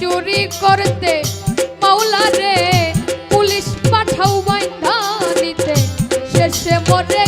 চুরি করতে। মাওলা রে পুলিশ পাঠাও বাইন্ধা নিতে শেষে মরে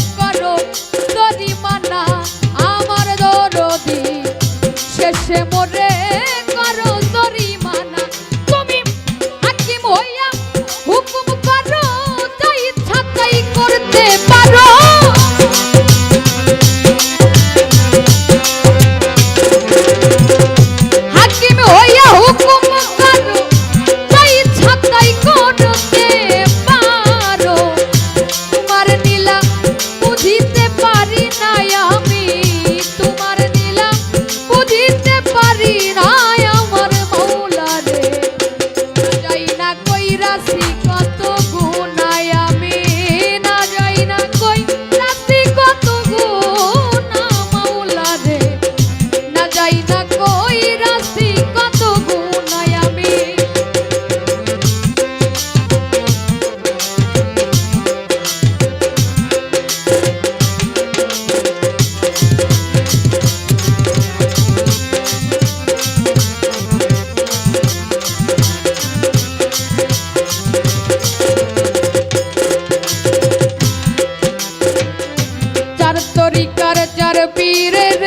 চার তরিকার চার পীরের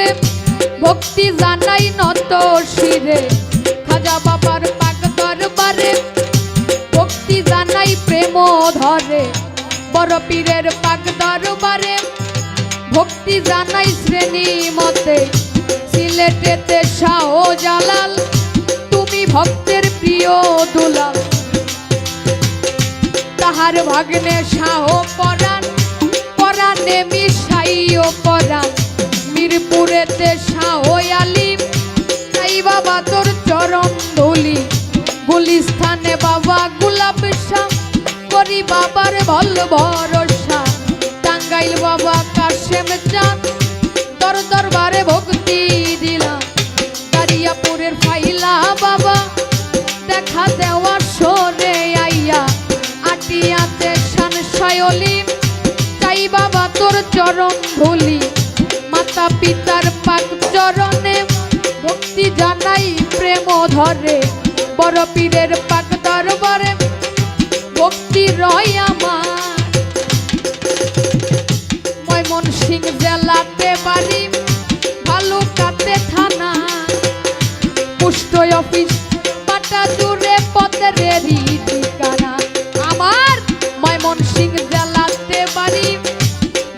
ভক্তি জানাই নত শিরে। খাজা বাবার পাক দরবারে ভক্তি জানাই প্রেম ধরে। বড় পীরের পাক দরবারে ভক্তি জানাই শ্রেণি মতে। সিলেটেতে শাহ জালাল তুমি ভক্তের প্রিয় দুলাল। তাহার ভাগ্নে শাহ পরাণ গুলিস্থানে বাবা গুলাব করি বাবার ভল ভরসা। টাঙ্গাইল বাবা কাশেম চাঁদ, দর দরবারে ভক্তি দিলাম। দারিয়াপুরের ফাইলা বাবা, দেখা দেওয়ার শোনে আইয়া। আটিয়াতে শান সায়লিম চাই বাবা তোর চরণ ধুলি। মাতা পিতার পাক চরণে ভক্তি জানাই প্রেম ধরে। বড় পীরের পাক দরবারে ভক্তি রয় আমার। ময়মন সিং জেলাতে বাড়ি, ভালুকাতে থানা। পুষ্ট অফিস পাটা জুড়ে পথের ঠিকানা আমার ময়মন সিং জেলাতে বাড়ি,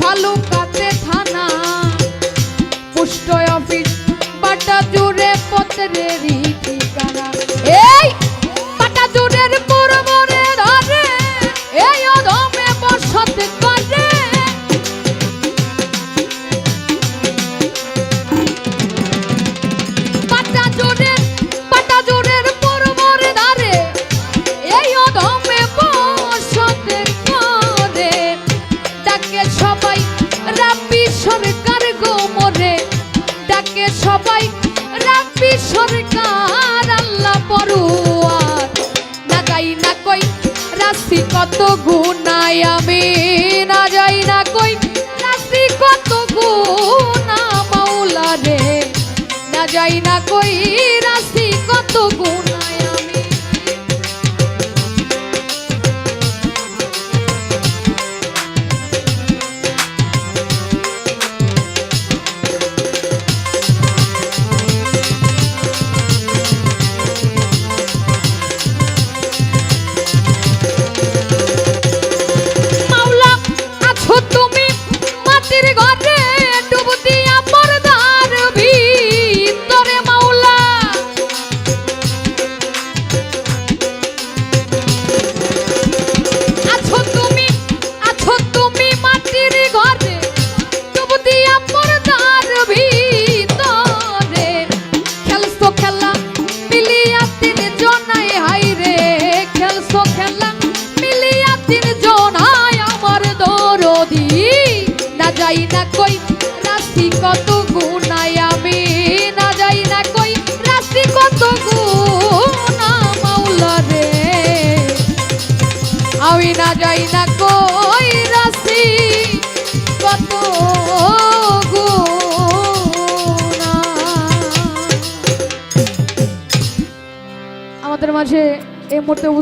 ভালুকাতে থানা। পুষ্ট অফিস পাটা জুড়ে পথের সবাই রাব্বি সরকার, আল্লাহ পড়ুয়ার না যাই না কই, রাশি কত গুনাই আমি। না যাই না কই, রাশি কত গুনা মাওলা রে। না যাই না কই, রাশি কত গুনায় যাই না কই রাশি কত গুনাই আমি না যাই না কই রাশি কত গুনা মাওলা রে। আমি না যাই না কই রাশি কত আমাদের মাঝে এই মুহূর্তে